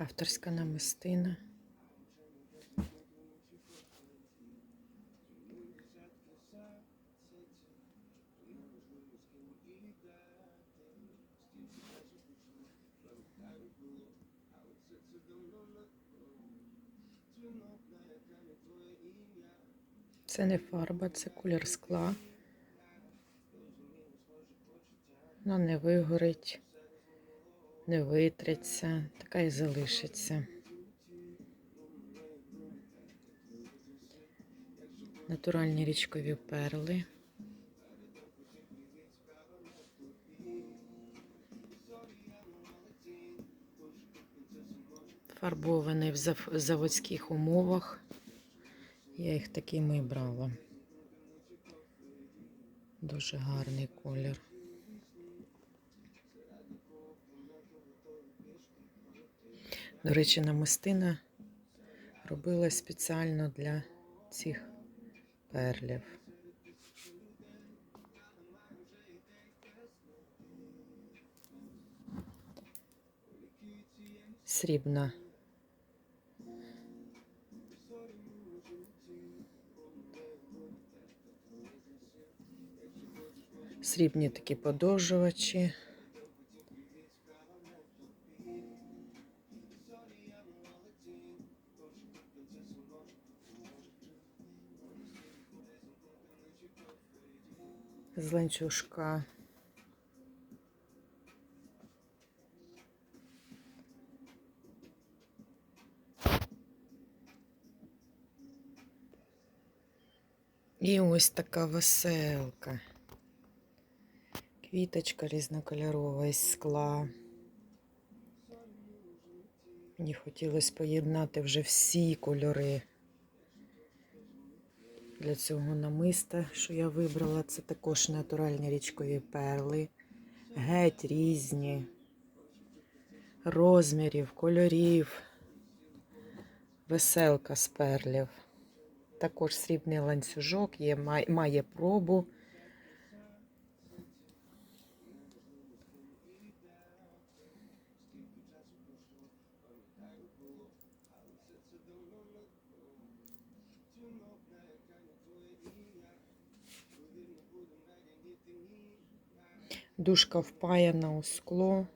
Авторська намистина. Це не фарба, це колір скла. Вона не вигорить, не витреться, така і залишиться. Натуральні річкові перли. Фарбований в зав- заводських умовах. Я їх такими і брала. Дуже гарний колір. До речі, намистина робила спеціально для цих перлів. Срібна. Срібні такі подовжувачі. З ланцюжка. І ось така веселка. Квіточка різнокольорова із скла. Мені хотілося поєднати вже всі кольори. Для цього намиста, що я вибрала, це також натуральні річкові перли. Геть різні розмірів, кольорів. Веселка з перлів. Також срібний ланцюжок, є, має, пробу. Дужка впаяна у скло.